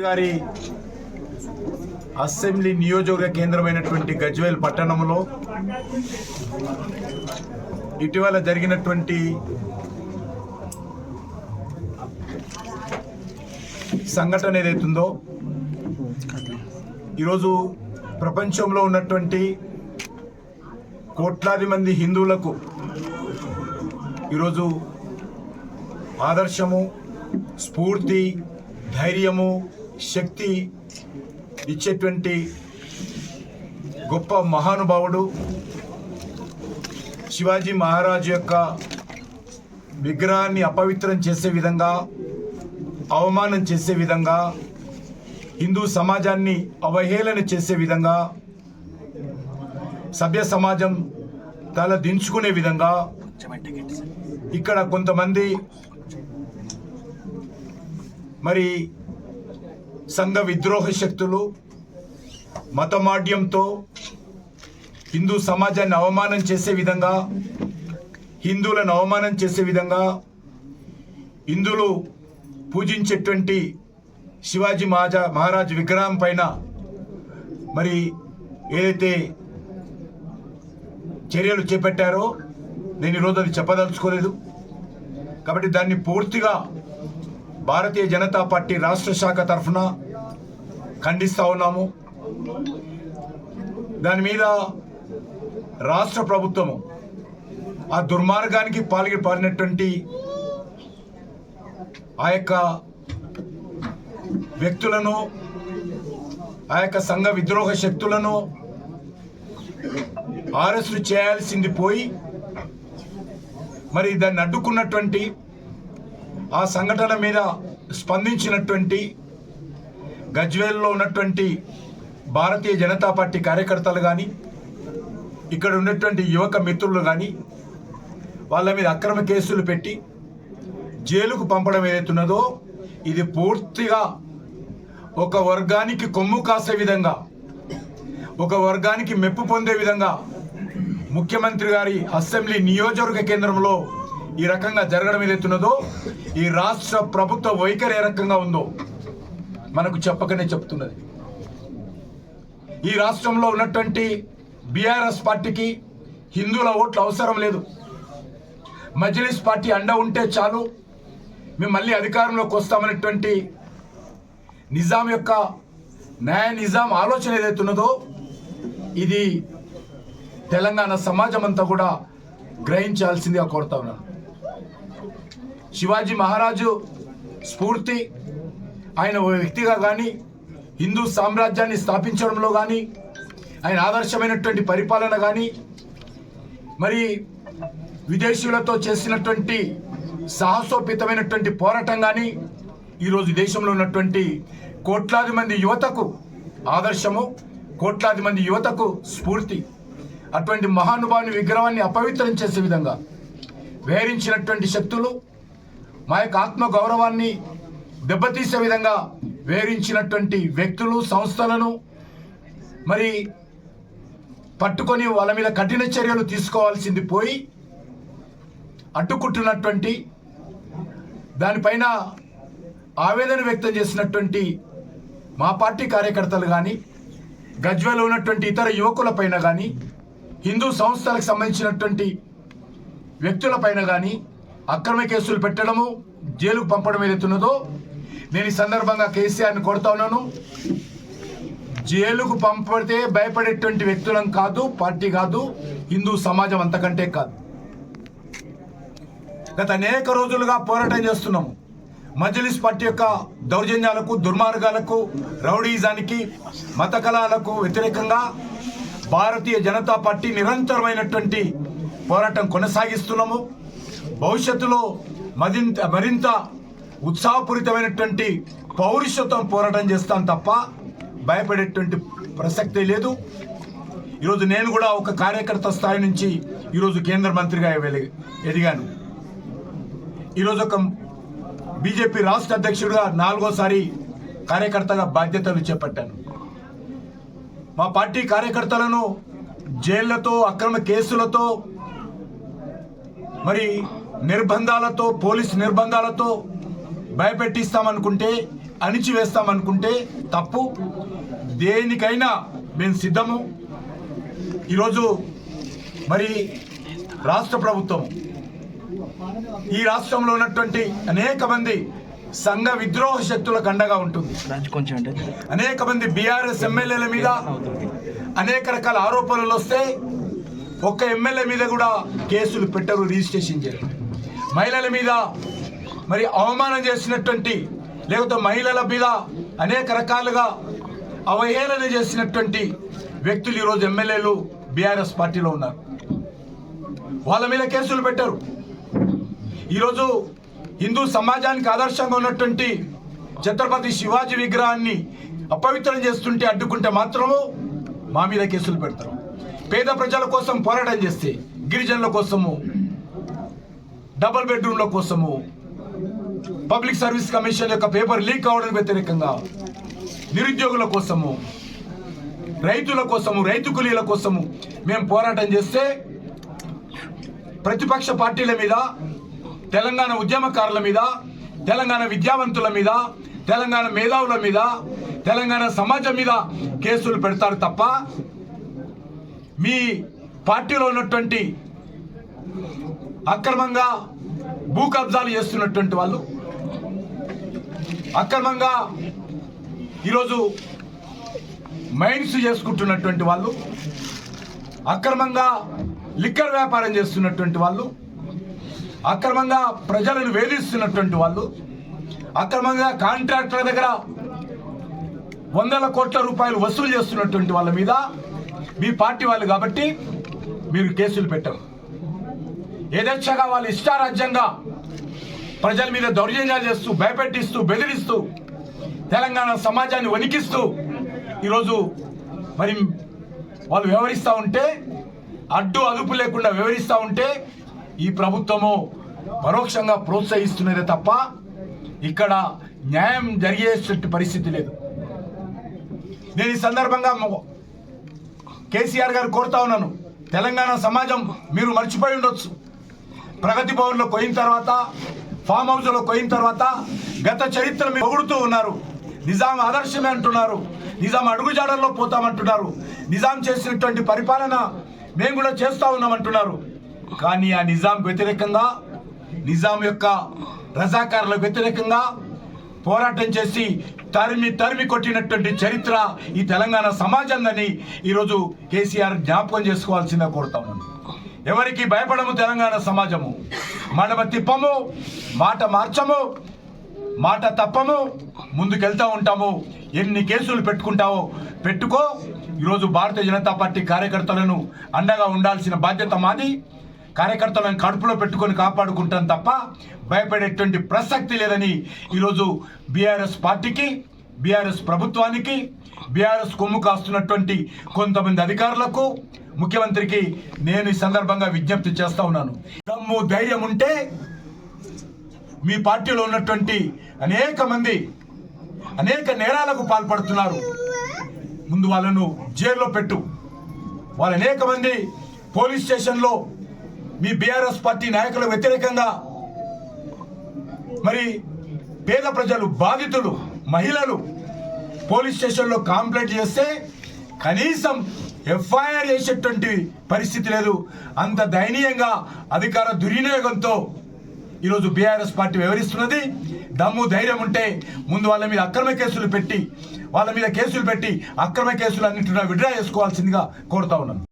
గారి అసెంబ్లీ నియోజకవర్గ కేంద్రమైనటువంటి గజ్వేల్ పట్టణంలో ఇటీవల జరిగినటువంటి సంఘటన ఏదైతుందో ఈరోజు ప్రపంచంలో ఉన్నటువంటి కోట్లాది మంది హిందువులకు ఈరోజు ఆదర్శము స్ఫూర్తి ధైర్యము శక్తి ఇచ్చేటువంటి గొప్ప మహానుభావుడు శివాజీ మహారాజు యొక్క విగ్రహాన్ని అపవిత్రం చేసే విధంగా అవమానం చేసే విధంగా హిందూ సమాజాన్ని అవహేళన చేసే విధంగా సభ్య సమాజం తల దించుకునే విధంగా ఇక్కడ కొంతమంది మరి సంఘ విద్రోహ శక్తులు మతమాడ్యంతో హిందూ సమాజాన్ని అవమానం చేసే విధంగా హిందువులను అవమానం చేసే విధంగా హిందువులు పూజించేటువంటి శివాజీ మహాజా మహారాజ్ విగ్రహం పైన మరి ఏదైతే చర్యలు చేపట్టారో నేను ఈరోజు అది చెప్పదలుచుకోలేదు. కాబట్టి దాన్ని పూర్తిగా భారతీయ జనతా పార్టీ రాష్ట్ర శాఖ తరఫున ఖండిస్తూ ఉన్నాము. దాని మీద రాష్ట్ర ప్రభుత్వము ఆ దుర్మార్గానికి పాల్గి పాలినటువంటి ఆ యొక్క వ్యక్తులను ఆ యొక్క సంఘ విద్రోహ శక్తులను అరెస్టు చేయాల్సింది పోయి మరి దాన్ని అడ్డుకున్నటువంటి ఆ సంఘటన మీద స్పందించినటువంటి గజ్వేల్లో ఉన్నటువంటి భారతీయ జనతా పార్టీ కార్యకర్తలు కానీ ఇక్కడ ఉన్నటువంటి యువక మిత్రులు కానీ వాళ్ళ మీద అక్రమ కేసులు పెట్టి జైలుకు పంపడం ఏదైతున్నదో ఇది పూర్తిగా ఒక వర్గానికి కొమ్ము కాసే విధంగా ఒక వర్గానికి మెప్పు పొందే విధంగా ముఖ్యమంత్రి గారి అసెంబ్లీ నియోజకవర్గ కేంద్రంలో ఈ రకంగా జరగడం ఏదైతున్నదో ఈ రాష్ట్ర ప్రభుత్వ వైఖరి ఏ రకంగా ఉందో మనకు చెప్పకనే చెప్తున్నది. ఈ రాష్ట్రంలో ఉన్నటువంటి బీఆర్ఎస్ పార్టీకి హిందువుల ఓట్లు అవసరం లేదు. మజ్లిస్ పార్టీ అండ ఉంటే చాలు. మేము మళ్ళీ అధికారంలోకి వస్తామనేటువంటి నిజాం యొక్క న్యాయ నిజాం ఆలోచన ఏదైతున్నదో ఇది తెలంగాణ సమాజం అంతా కూడా గ్రహించాల్సిందిగా కోరుతా ఉన్నాను. శివాజీ మహారాజు స్ఫూర్తి ఆయన ఓ వ్యక్తిగా కానీ హిందూ సామ్రాజ్యాన్ని స్థాపించడంలో కానీ ఆయన ఆదర్శమైనటువంటి పరిపాలన కానీ మరి విదేశీయులతో చేసినటువంటి సాహసోపేతమైనటువంటి పోరాటం కానీ ఈరోజు దేశంలో ఉన్నటువంటి కోట్లాది మంది యువతకు ఆదర్శము కోట్లాది మంది యువతకు స్ఫూర్తి. అటువంటి మహానుభావుని విగ్రహాన్ని అపవిత్రం చేసే విధంగా వేరించినటువంటి శక్తులు మా యొక్క ఆత్మ గౌరవాన్ని దెబ్బతీసే విధంగా వేరించినటువంటి వ్యక్తులు సంస్థలను మరి పట్టుకొని వాళ్ళ మీద కఠిన చర్యలు తీసుకోవాల్సింది పోయి అడ్డుకుంటున్నటువంటి దానిపైన ఆవేదన వ్యక్తం చేసినటువంటి మా పార్టీ కార్యకర్తలు కానీ గజ్వేలో ఉన్నటువంటి ఇతర యువకులపైన కానీ హిందూ సంస్థలకు సంబంధించినటువంటి వ్యక్తులపైన కానీ అక్రమ కేసులు పెట్టడము జైలుకు పంపడం ఏదైతున్నదో నేను ఈ సందర్భంగా కేసీఆర్ని కొడతా ఉన్నాను. జైలుకు పంపడితే భయపడేటువంటి వ్యక్తులం కాదు పార్టీ కాదు హిందూ సమాజం అంతకంటే కాదు. గత అనేక రోజులుగా పోరాటం చేస్తున్నాము మజ్లిస్ పార్టీ యొక్క దౌర్జన్యాలకు దుర్మార్గాలకు రౌడీజానికి మత కళాలకు వ్యతిరేకంగా భారతీయ జనతా పార్టీ నిరంతరమైనటువంటి పోరాటం కొనసాగిస్తున్నాము. భవిష్యత్తులో మరింత మరింత ఉత్సాహపూరితమైనటువంటి పౌరుషత్వం పోరాటం చేస్తాను తప్ప భయపడేటువంటి ప్రసక్తే లేదు. ఈరోజు నేను కూడా ఒక కార్యకర్త స్థాయి నుంచి ఈరోజు కేంద్ర మంత్రిగా ఎదిగాను. ఈరోజు ఒక బీజేపీ రాష్ట్ర అధ్యక్షుడిగా నాలుగోసారి కార్యకర్తగా బాధ్యతలు చేపట్టాను. మా పార్టీ కార్యకర్తలను జైళ్ళతో అక్రమ కేసులతో మరి నిర్బంధాలతో పోలీస్ నిర్బంధాలతో భయపెట్టిస్తామనుకుంటే అణిచివేస్తామనుకుంటే తప్పు. దేనికైనా మేము సిద్ధము. ఈరోజు మరి రాష్ట్ర ప్రభుత్వం ఈ రాష్ట్రంలో ఉన్నటువంటి అనేక మంది సంఘ విద్రోహ శక్తులకు అండగా ఉంటుంది. అనేక మంది బీఆర్ఎస్ ఎమ్మెల్యేల మీద అనేక రకాల ఆరోపణలు వస్తే ఒక్క ఎమ్మెల్యే మీద కూడా కేసులు పెట్టరు రిజిస్ట్రేషన్ చేయరు. మహిళల మీద మరి అవమానం చేసినటువంటి లేకపోతే మహిళల మీద అనేక రకాలుగా అవహేళన చేసినటువంటి వ్యక్తులు ఈరోజు ఎమ్మెల్యేలు బీఆర్ఎస్ పార్టీలో ఉన్నారు. వాళ్ళ మీద కేసులు పెట్టరు. ఈరోజు హిందూ సమాజానికి ఆదర్శంగా ఉన్నటువంటి ఛత్రపతి శివాజీ విగ్రహాన్ని అపవిత్రం చేస్తుంటే అడ్డుకుంటే మాత్రము మా మీద కేసులు పెడతారు. పేద ప్రజల కోసం పోరాటం చేస్తే గిరిజనుల కోసము డబుల్ బెడ్రూమ్ల కోసము పబ్లిక్ సర్వీస్ కమిషన్ యొక్క పేపర్ లీక్ అవడానికి వ్యతిరేకంగా నిరుద్యోగుల కోసము రైతుల కోసము రైతు కూలీల కోసము మేము పోరాటం చేస్తే ప్రతిపక్ష పార్టీల మీద తెలంగాణ ఉద్యమకారుల మీద తెలంగాణ విద్యావంతుల మీద తెలంగాణ మేధావుల మీద తెలంగాణ సమాజం మీద కేసులు పెడతారు తప్ప మీ పార్టీలో ఉన్నటువంటి అక్రమంగా భూ కబ్జాలు చేస్తున్నటువంటి వాళ్ళు అక్రమంగా ఈరోజు మైన్స్ చేసుకుంటున్నటువంటి వాళ్ళు అక్రమంగా లిక్కర్ వ్యాపారం చేస్తున్నటువంటి వాళ్ళు అక్రమంగా ప్రజలను వేధిస్తున్నటువంటి వాళ్ళు అక్రమంగా కాంట్రాక్టర్ల దగ్గర వందల కోట్ల రూపాయలు వసూలు చేస్తున్నటువంటి వాళ్ళ మీద మీ పార్టీ వాళ్ళు కాబట్టి మీరు కేసులు పెట్టారు. యథేచ్ఛగా వాళ్ళు ఇష్టారాజ్యంగా ప్రజల మీద దౌర్జన్యాలు చేస్తూ భయపెట్టిస్తూ బెదిరిస్తూ తెలంగాణ సమాజాన్ని వణికిస్తూ ఈరోజు మరి వాళ్ళు వ్యవహరిస్తూ ఉంటే అడ్డు అదుపు లేకుండా వ్యవహరిస్తూ ఉంటే ఈ ప్రభుత్వము పరోక్షంగా ప్రోత్సహిస్తున్నదే తప్ప ఇక్కడ న్యాయం జరిగేటట్టు పరిస్థితి లేదు. నేను ఈ సందర్భంగా కేసీఆర్ గారు కోరుతా ఉన్నాను. తెలంగాణ సమాజం మీరు మర్చిపోయి ఉండొచ్చు. ప్రగతి భవన్లో పోయిన తర్వాత ఫామ్ హౌస్లో పోయిన తర్వాత గత చరిత్ర మీరు పొగుడుతూ ఉన్నారు. నిజాం ఆదర్శమే అంటున్నారు. నిజాం అడుగుజాడల్లో పోతామంటున్నారు. నిజాం చేసినటువంటి పరిపాలన మేము కూడా చేస్తా ఉన్నామంటున్నారు. కానీ ఆ నిజాం వ్యతిరేకంగా నిజాం యొక్క రజాకారులకు వ్యతిరేకంగా పోరాటం చేసి తరిమి తరిమి కొట్టినటువంటి చరిత్ర ఈ తెలంగాణ సమాజందని ఈరోజు కేసీఆర్ జ్ఞాపకం చేసుకోవాల్సిందిగా కోరుతా ఎవరికి భయపడము తెలంగాణ సమాజము? మడమ తిప్పము మాట మార్చము మాట తప్పము ముందుకెళ్తా ఉంటాము. ఎన్ని కేసులు పెట్టుకుంటావో పెట్టుకో. ఈరోజు భారతీయ జనతా పార్టీ కార్యకర్తలను అండగా ఉండాల్సిన బాధ్యత మాది. కార్యకర్తలను కడుపులో పెట్టుకొని కాపాడుకుంటాం తప్ప భయపడేటువంటి ప్రసక్తి లేదని ఈరోజు బీఆర్ఎస్ పార్టీకి బీఆర్ఎస్ ప్రభుత్వానికి బీఆర్ఎస్ కొమ్ము కాస్తున్నటువంటి కొంతమంది అధికారులకు ముఖ్యమంత్రికి నేను ఈ సందర్భంగా విజ్ఞప్తి చేస్తా ఉన్నాను. దమ్ము ధైర్యం ఉంటే మీ పార్టీలో ఉన్నటువంటి అనేక మంది అనేక నేరాలకు పాల్పడుతున్నారు. ముందు వాళ్ళను జైల్లో పెట్టు. వాళ్ళు అనేక మంది పోలీస్ స్టేషన్లో మీ బీఆర్ఎస్ పార్టీ నాయకుల వ్యతిరేకంగా మరి పేద ప్రజలు బాధితులు మహిళలు పోలీస్ స్టేషన్లో కాంప్లైంట్ చేస్తే కనీసం ఎఫ్ఐఆర్ చేసేటువంటి పరిస్థితి లేదు. అంత దయనీయంగా అధికార దుర్వినియోగంతో ఈరోజు బీఆర్ఎస్ పార్టీ వ్యవహరిస్తున్నది. దమ్ము ధైర్యం ఉంటే ముందు వాళ్ళ మీద అక్రమ కేసులు పెట్టి వాళ్ళ మీద కేసులు పెట్టి అక్రమ కేసులు అన్నింటినీ విడ్రా చేసుకోవాల్సిందిగా కోరుతా ఉన్నాను